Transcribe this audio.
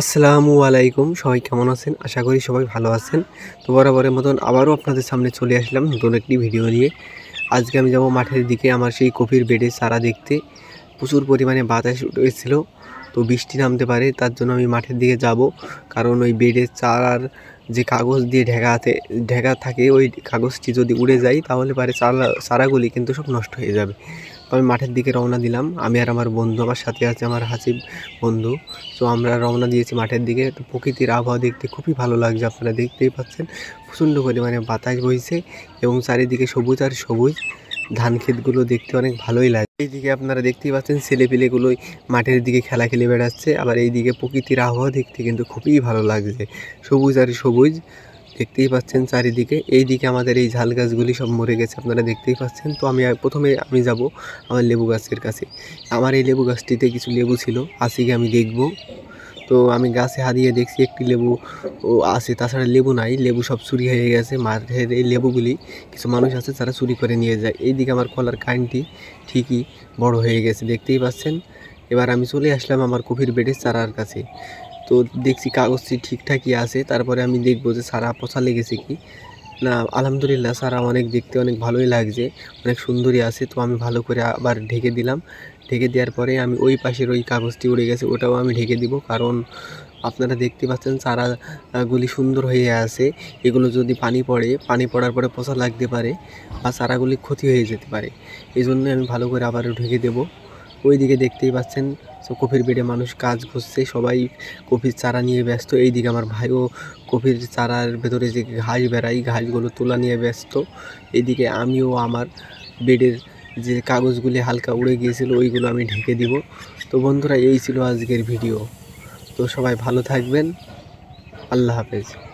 আসসালামু আলাইকুম। সবাই কেমন আছেন? আশা করি সবাই ভালো আছেন। তো বরাবরের মতন আবারও আপনাদের সামনে চলে আসলাম নতুন একটি ভিডিও নিয়ে। আজকে আমি যাব মাঠের দিকে, আমার সেই কপির বেডে চারা দেখতে। প্রচুর পরিমাণে বাতাস উঠেছিল, তো বৃষ্টি নামতে পারে, তার জন্য আমি মাঠের দিকে যাব। কারণ ওই বেডের চারার যে কাগজ দিয়ে ঢেকাতে ঢেকা থাকে, ওই কাগজটি যদি উড়ে যায়, তাহলে পারে চারা, চারাগুলি কিন্তু সব নষ্ট হয়ে যাবে। আমি মাঠের দিকে রওনা দিলাম। আমি আর আমার বন্ধু, আমার সাথে আছে আমার হাসিব বন্ধু। তো আমরা রওনা দিয়েছি মাঠের দিকে। তো প্রকৃতির আবহাওয়া দেখতে খুবই ভালো লাগছে, আপনারা দেখতেই পাচ্ছেন। প্রচণ্ড পরিমাণে বাতাস বইছে এবং চারিদিকে সবুজ আর সবুজ। ধান ক্ষেতগুলো দেখতে অনেক ভালোই লাগে। এইদিকে আপনারা দেখতেই পাচ্ছেন ছেলেপিলেগুলোই মাঠের দিকে খেলা খেলে বেড়াচ্ছে। আবার এইদিকে প্রকৃতির আবহাওয়া দেখতে কিন্তু খুবই ভালো লাগছে। সবুজ আর সবুজ। দেখতেই পাচ্ছেন চারিদিকে। এইদিকে আমাদের এই ঝাল গাছগুলি সব মরে গেছে, আপনারা দেখতেই পাচ্ছেন। তো আমি প্রথমে আমি যাব আমার লেবু গাছের কাছে। আমার এই লেবু গাছটিতে কিছু লেবু ছিল আসিকে আমি দেখব। তো আমি গাছে হারিয়ে দেখছি একটি লেবু ও আছে, তাছাড়া লেবু নাই, লেবু সব চুরি হয়ে গেছে। মাঠের এই লেবুগুলি কিছু মানুষ আছে তারা চুরি করে নিয়ে যায়। এইদিকে আমার কলার কাইনটি ঠিকই বড় হয়ে গেছে, দেখতেই পাচ্ছেন। এবার আমি চলে আসলাম আমার কফির বেডের চারার কাছে। তো দেখছি কাগজটি ঠিকঠাকই আছে। তারপরে আমি দেখব যে সারা পচা লেগেছে কি? না, আলহামদুলিল্লাহ সারা অনেক দেখতে অনেক ভালোই লাগছে, অনেক সুন্দরই আছে। তো আমি ভালো করে আবার ঢেকে দিলাম। ঢেকে দেওয়ার পরে আমি ওই পাশের ওই কাগজটি উড়ে গেছে, ওটাও আমি ঢেকে দিব। কারণ আপনারা দেখতে পাচ্ছেন চারাগুলি সুন্দর হয়ে আছে। এগুলো যদি পানি পড়ে, পানি পড়ার পরে পচা লাগতে পারে বা চারাগুলি ক্ষতি হয়ে যেতে পারে। এই জন্য আমি ভালো করে আবারও ঢেকে দেবো। ওইদিকে দেখতেই পাচ্ছেন তো কফির বেডে মানুষ কাজ করছে, সবাই কফির চারা নিয়ে ব্যস্ত। এইদিকে আমার ভাইও কফির চারার ভেতরে যে ঘাস বেড়াই, ঘাসগুলো তোলা নিয়ে ব্যস্ত। এদিকে আমিও আমার বেডের যে কাগজগুলি হালকা উড়ে গিয়েছিল, ওইগুলো আমি ঢেকে দিব। তো বন্ধুরা, এই ছিল আজকের ভিডিও। তো সবাই ভালো থাকবেন। আল্লাহ হাফেজ।